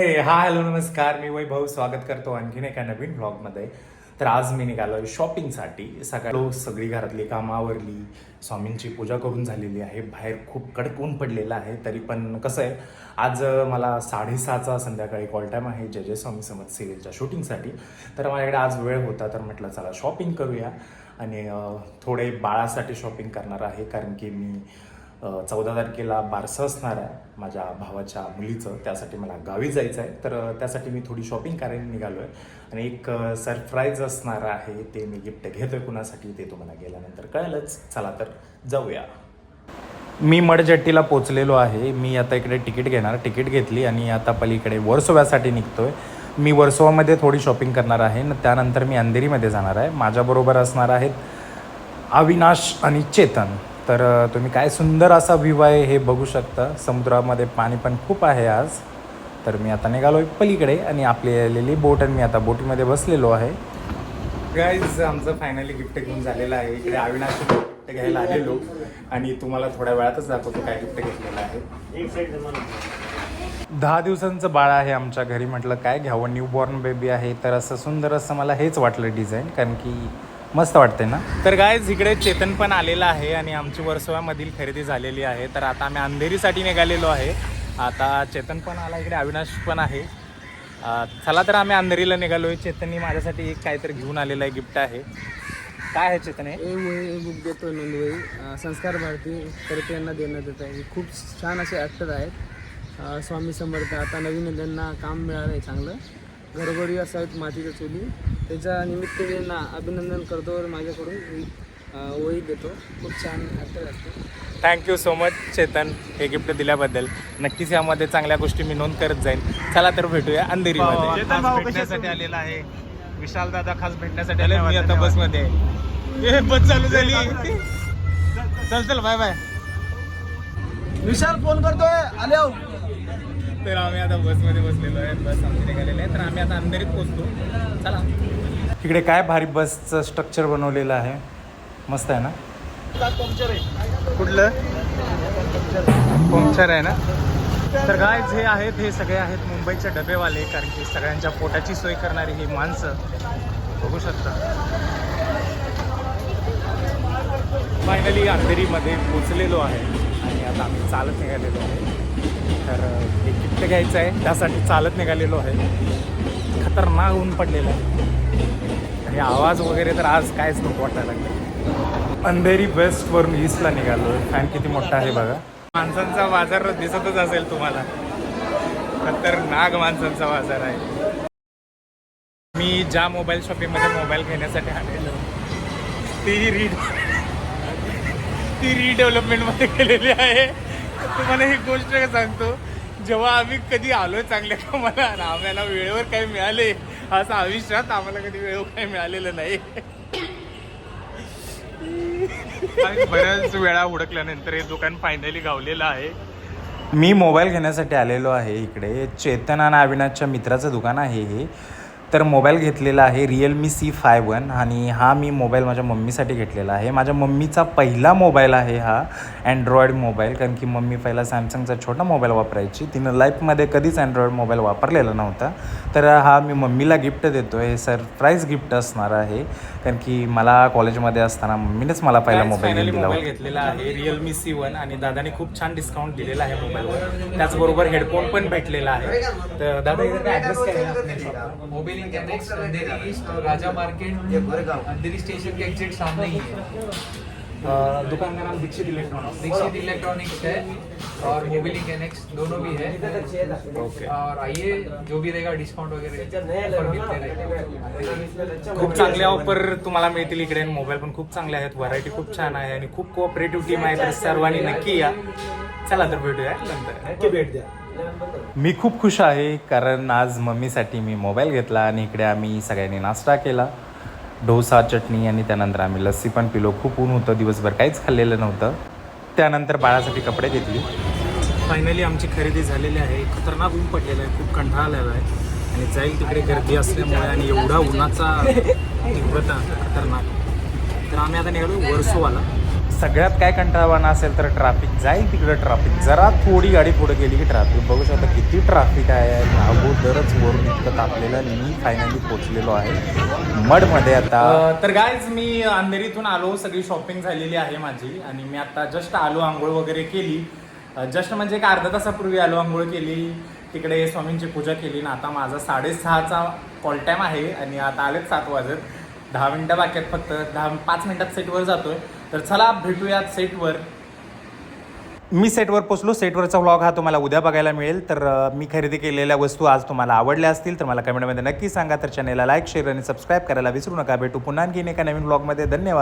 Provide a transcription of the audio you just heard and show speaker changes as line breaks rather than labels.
हे हा हॅलो नमस्कार. मी वैभव स्वागत करतो आणखीन एका नवीन ब्लॉगमध्ये तर आज मी निघालोय शॉपिंगसाठी सकाळ सगळी घरातली कामावरली स्वामींची पूजा करून झालेली आहे. बाहेर खूप कडक ऊन पडलेलं आहे. तरी पण कसं आहे आज मला साडेसहाचा संध्याकाळी कॉल टाईम आहे. जय जय स्वामी समज सिरियलच्या शूटिंगसाठी तर माझ्याकडे आज वेळ होता तर म्हटलं चला शॉपिंग करूया. आणि थोडे बाळासाठी शॉपिंग करणार आहे. कारण की मी चौदा तारखेला बारसं असणार आहे माझ्या भावाच्या मुलीचं. त्यासाठी मला गावी जायचं आहे तर त्यासाठी मी थोडी शॉपिंग करायला निघालो आहे आणि एक सरप्राईज असणार आहे. ते मी गिफ्ट घेतो आहे कुणासाठी ते तुम्हाला गेल्यानंतर कळेलच. चला तर जाऊया. मी मडजट्टीला पोचलेलो आहे. मी आता इकडे तिकीट घेणार. तिकीट घेतली आणि आता पलीकडे वर्सोव्यासाठी आहे मी वर्सोवामध्ये थोडी शॉपिंग करणार आहे. न त्यानंतर मी अंधेरीमध्ये जाणार आहे. माझ्याबरोबर असणार आहेत अविनाश आणि चेतन. तर तुम्ही काय सुंदर असा व्ह्यू आहे हे बघू शकता. समुद्रामध्ये पाणी पण खूप आहे आज. तर मी आता निघालो आहे पलीकडे आणि आपली आलेली बोट आणि मी आता बोटीमध्ये बसलेलो आहे. गाईज आमचं फायनली गिफ्ट घेऊन झालेलं आहे. इकडे अविनाश गिफ्ट घ्यायला आलेलो. आणि तुम्हाला थोड्या वेळातच दाखवतो काय गिफ्ट घेतलेलं आहे. दहा दिवसांचं बाळ आहे आमच्या घरी. म्हटलं काय घ्यावं? न्यू बॉर्न बेबी आहे. तर असं सुंदर असं मला हेच वाटलं डिझाईन कारण की मस्त वाटते ना? तर गायज इकडे चेतन पण आलेला आहे आणि आमची वर्सोव्यामधील खरेदी झालेली आहे. तर आता आम्ही अंधेरीसाठी निघालेलो आहे. आता चेतन पण आला इकडे अविनाश पण आहे. चला तर आम्ही अंधेरीला निघालो आहे चेतननी माझ्यासाठी एक काहीतरी घेऊन आलेलं आहे गिफ्ट आहे. काय आहे चेतन हे?
बुक देतो नोंदवही अं, संस्कार भारती तर्फे यांना देण्यात येत आहे. खूप छान असे ॲक्टर आहेत. स्वामी समर्थ आता नवीन त्यांना काम मिळालं आहे चांगलं. घरोघरी असावेत मातीच्या चुली. त्याच्या निमित्त मी यांना अभिनंदन करतो माझ्याकडून ही, अं, वही देतो. खूप छान ॲक्टर असते
थँक्यू सो मच चेतन हे गिफ्ट दिल्याबद्दल. नक्कीच यामध्ये चांगल्या गोष्टी मी नोंद करत जाईन. चला तर भेटूया अंधेरीमध्ये. भेटण्यासाठी आलेला आहे. विशाल दादा खास भेटण्यासाठी आले मी आता बसमध्ये. आहे. बस चालू झाली. चल चल बाय बाय
विशाल फोन करतोय. आले
तर आम्ही आता बसमध्ये बसलेलो आहे बस आमची निघालेली आहे. तर आम्ही आता अंधेरीत पोहोचतो चला. इकडे काय भारी बसचं स्ट्रक्चर बनवलेलं आहे. मस्त आहे ना? कुठलं? पंक्चर आहे ना? तर काय हे आहेत हे सगळे आहेत मुंबईचे डबेवाले कारण की सगळ्यांच्या पोटाची सोय करणारी ही माणसं. बघू शकता. फायनली अंधेरीमध्ये पोचलेलो आहे. आणि आता आम्ही चालत निघालेलो आहे. तर हे किट्ट घ्यायचं आहे. त्यासाठी चालत निघालेलो आहे. खतरनाक ऊन पडलेलं आहे. आणि आवाज वगैरे तर आज कायच नको वाटायला लागलं. अंधेरी वेस्टवरून ईस्टला निघालो फॅन किती मोठा आहे बघा. माणसांचा बाजार दिसतच असेल तुम्हाला. खतरनाक माणसांचा बाजार आहे. मी ज्या मोबाईल शॉपिंगमध्ये मोबाईल घेण्यासाठी आलेलो ती रीड ती रिडेव्हलपमेंटमध्ये केलेली आहे. तुम्हाला ही गोष्ट सांगतो. जेव्हा आम्ही कधी आलोय चांगल्या कामाला आम्हाला वेळेवर काही मिळाले असं आयुष्यात आम्हाला कधी वेळेवर काही मिळालेलं नाही. आणि बऱ्याच वेळा हुडकल्यानंतर हे दुकान फायनली गावलेलं आहे. मी मोबाईल घेण्यासाठी आलेलो आहे इकडे. चेतन आणि अविनाशच्या मित्राचं दुकान आहे हे. तर मोबाईल घेतलेला आहे रिअलमी सी फाय वन आणि हा मी मोबाईल माझ्या मम्मीसाठी घेतलेला आहे. माझ्या मम्मीचा पहिला मोबाईल आहे हा अँड्रॉइड मोबाईल कारण की मम्मी पहिला सॅमसंगचा छोटा मोबाईल वापरायची. तिनं लाईफमध्ये कधीच अँड्रॉइड मोबाईल वापरलेला नव्हता. तर हा मी मम्मीला गिफ्ट देतो आहे सरप्राईज गिफ्ट असणार आहे कारण की मला कॉलेजमध्ये असताना मम्मीनेच मला पहिला मोबाईल दिला मोबाईल घेतलेला आहे रिअलमी सी वन आणि दादाने खूप छान डिस्काउंट दिलेला आहे मोबाईलवर. त्याचबरोबर हेडफोन पण भेटलेला आहे. तर दादा ॲड्रेस काय आहे?
Next Andheri east Raja market Andheri station के एग्जिट सामने ही है
दुकान का नाम दीक्षित इलेक्ट्रॉनिक्स
दीक्षित इलेक्ट्रॉनिक्स है और मोबिलिंग एनेक्स दोनों भी है.
ओके.
और आइए जो भी रहेगा डिस्काउंट वगैरह ऑफर मिलते रहेगा.
खूप चांगल्या ऑफर तुम्हाला मिळतील इकडे. मोबाईल पण खूप चांगले आहेत. व्हरायटी खूप छान आहे. आणि खूप कोऑपरेटिव्ह टीम आहे. तर सर्वांनी नक्की या. चला तर भेटूया नंतर. भेट द्या. मी खूप खुश आहे कारण आज मम्मीसाठी मी मोबाईल घेतला आणि इकडे आम्ही सगळ्यांनी नाश्ता केला. डोसा चटणी आणि त्यानंतर आम्ही लस्सी पण पिलो. खूप ऊन होतं दिवसभर काहीच खाल्लेलं नव्हतं. त्यानंतर बाळासाठी कपडे घेतली. फायनली आमची खरेदी झालेली आहे. खतरनाक ऊन पडलेलं आहे खूप कंटाळा आलेला आहे. आणि जाईल तिकडे गर्दी असल्यामुळे आणि एवढा उन्हाचा तीव्रता खतरनाक. तर आम्ही आता निघालो वर्सोवाला. सगळ्यात काय कंटाळवाणं असेल तर ट्रॅफिक जाईल तिकडं ट्रॅफिक जरा थोडी गाडी पुढे गेली की ट्रॅफिक बघू शकता किती ट्रॅफिक आहे. अगोदरच वरून इतकं तापलेलं मी फायनली पोचलेलो आहे. मडमध्ये आता तर गायज मी अंधेरीतून आलो. सगळी शॉपिंग झालेली आहे माझी. आणि मी आता जस्ट आलो आंघोळ वगैरे केली. जस्ट म्हणजे एक अर्धा तासापूर्वी आलो आंघोळ केली. तिकडे स्वामींची पूजा केली. ना आता माझा साडेसहाचा कॉल टाईम आहे. आणि आता आलेच सात वाजत. दहा मिनटं बाकी आहेत फक्त. दहा पाच मिनटात सेटवर जातोय. तर चला भेटूयात सेटवर. मी सेटवर पोचलो. सेटवरचा व्लॉग हा तुम्हाला उद्या बघायला मिळेल. तर मी खरेदी केलेल्या वस्तू आज तुम्हाला आवडल्या असतील तर मला कमेंटमध्ये नक्की सांगा. तर चॅनेलला लाईक शेअर आणि सबस्क्राईब करायला विसरू नका. भेटू पुन्हा आणखीन एका नवीन व्लॉगमध्ये धन्यवाद.